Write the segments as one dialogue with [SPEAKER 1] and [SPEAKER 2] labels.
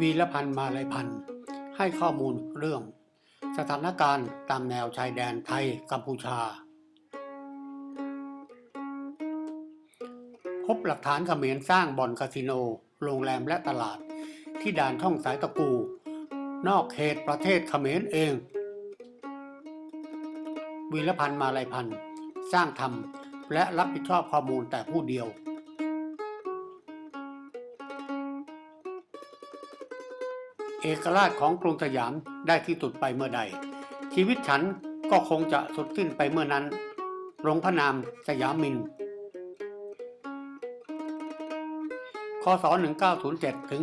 [SPEAKER 1] วีรพันธ์มาลัยพันธ์ให้ข้อมูลเรื่อง สถานการณ์ตามแนวชายแดนไทยกัมพูชา พบหลักฐานเขมรสร้างบ่อนคาสิโน โรงแรมและตลาด ที่ด่านช่องสายตะกู นอกเขตประเทศเขมรเอง วีรพันธ์มาลัยพันธ์สร้างทำและรับผิดชอบข้อมูลแต่ผู้เดียว เอกราชของกรุงสยามได้ที่สุดไปเมื่อใด ชีวิตฉันก็คงจะสุดสิ้นไปเมื่อนั้นหลงพระนามสยามินคศ 1907 ถึง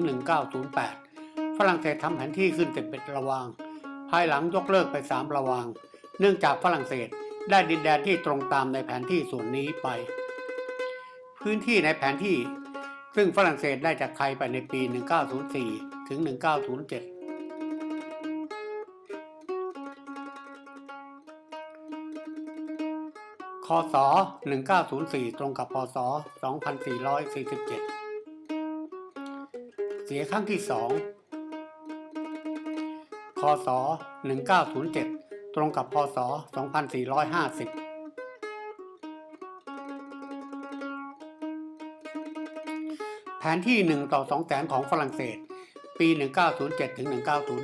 [SPEAKER 1] 1908 ฝรั่งเศสทำแผนที่ขึ้นเป็นระวาง ภายหลังยกเลิกไปสามระวาง เนื่องจากฝรั่งเศสได้ดินแดนที่ตรงตามในแผนที่ส่วนนี้ไป พื้นที่ในแผนที่ ซึ่งฝรั่งเศสได้จากไทยไปในปี 1904 ถึง 1907คศ 1904 ตรงกับพศ 2447 เสียครั้งที่สองคศ 1907 ตรงกับพศ 2450 แผนที่ 1 ต่อ 2 แสนของฝรั่งเศส ปี 1907ถึง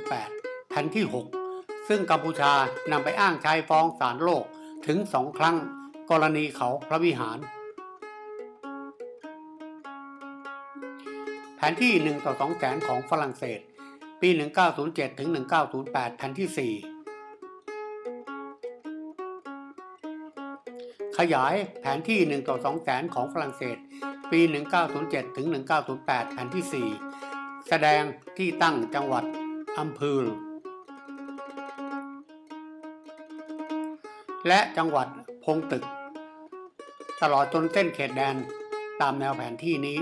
[SPEAKER 1] 1908 แผนที่ 6 ซึ่งกัมพูชานำไปอ้างใช้ฟ้องศาลโลกถึง2ครั้ง กรณีเขาพระวิหาร แผนที่ 1 ต่อ 2 แสนของฝรั่งเศส ปี 1907ถึง1908 แผนที่ 4ขยายแผนที่ 1 ต่อ 2 แสนของฝรั่งเศส ปี 1907 ถึง 1908แผนที่ 4 แสดงที่ตั้งจังหวัดอำเภอและจังหวัดพงตึก ตลอดจนเส้นเขตแดนตามแนวแผนที่นี้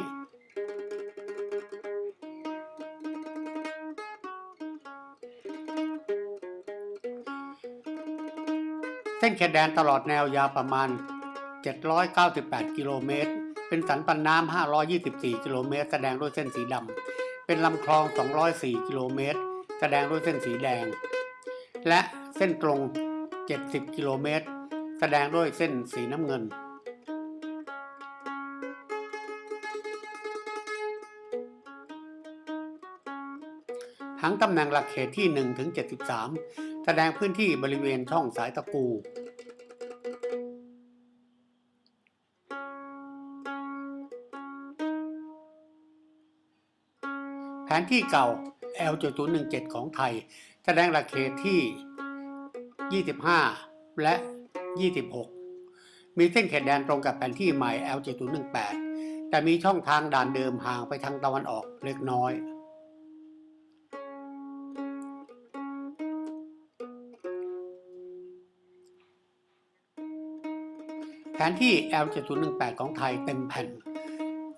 [SPEAKER 1] เส้นเขตแดนตลอดแนวยาวประมาณ 798 กิโลเมตร เป็นสันปันน้ำ 524 กิโลเมตร แสดงด้วยเส้นสีดำ เป็นลำคลอง 204 กิโลเมตร แสดงด้วยเส้นสีแดง และเส้นตรง 70 กิโลเมตร แสดงด้วยเส้นสีน้ำเงินหังตำแหน่งหลักเขตที่ 1 ถึง 73 แสดงพื้นที่บริเวณช่องสายตะกู แผนที่เก่า L7017 ของไทย แสดงหลักเขตที่ 25 และ 26 มีเส้นเขตแดนตรงกับแผนที่ใหม่ L7018 แต่มีช่องทางด่านเดิมห่างไปทางตะวันออกเล็กน้อย แผนที่ L7018 ของไทยเต็มแผ่น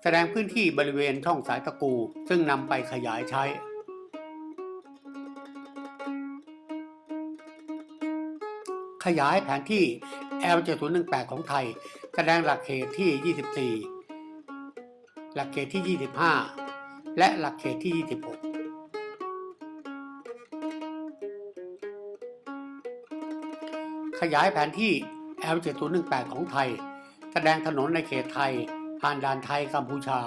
[SPEAKER 1] แสดงพื้นที่บริเวณช่องสายตะกู ซึ่งนำไปขยายใช้ ขยายแผนที่ L7018 ของไทย แสดงหลักเขตที่ 24 หลักเขตที่ 25 และหลักเขตที่ 26ขยายแผนที่ L7018 ของไทย แสดงถนนในเขตไทย ผ่านด่านไทยกัมพูชา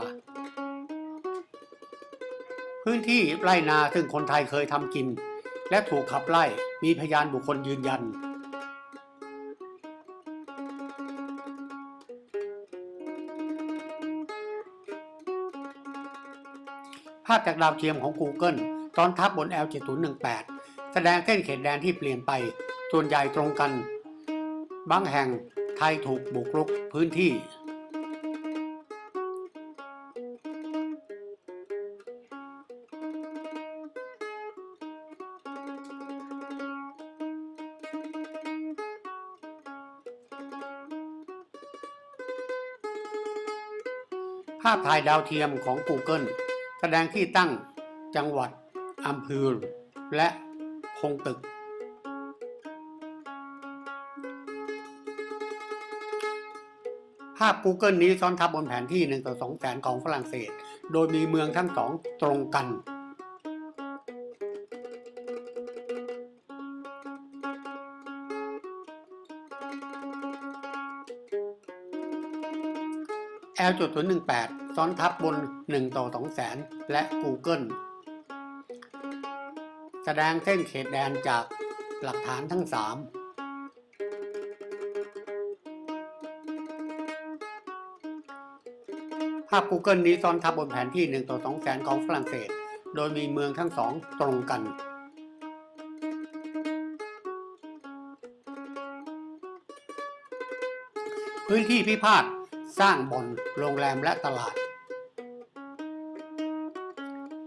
[SPEAKER 1] พื้นที่ไร่นาซึ่งคนไทยเคยทำกิน และถูกขับไล่มีพยานบุคคลยืนยัน ภาพจากดาวเทียมของ Google ตอนทับบน L7018 แสดงเส้นเขตแดนที่เปลี่ยนไป ส่วนใหญ่ตรงกัน บางแห่งไทยถูกบุกรุกพื้นที่ ภาพถ่ายดาวเทียมของ Google แสดงที่ตั้งจังหวัดอำเภอและพงตึก ภาพ Google นี้ซ้อนทับบนแผนที่1ต่อ2แสนของฝรั่งเศส โดยมีเมืองทั้งสองตรงกัน L.018 ซ้อนทับบน 1 ต่อ2แสนและ Google แสดงเส้นเขตแดนจากหลักฐานทั้ง 3ภาพ Google นี้ซ้อนทับบนแผนที่ 1 ต่อ 2 แสนของฝรั่งเศส โดยมีเมืองทั้งสองตรงกัน พื้นที่พิพาท สร้างบ่อนโรงแรมและตลาด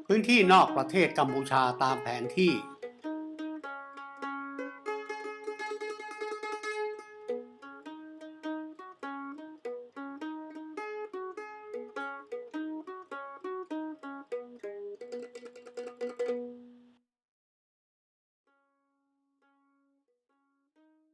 [SPEAKER 1] พื้นที่นอกประเทศกัมพูชาตามแผนที่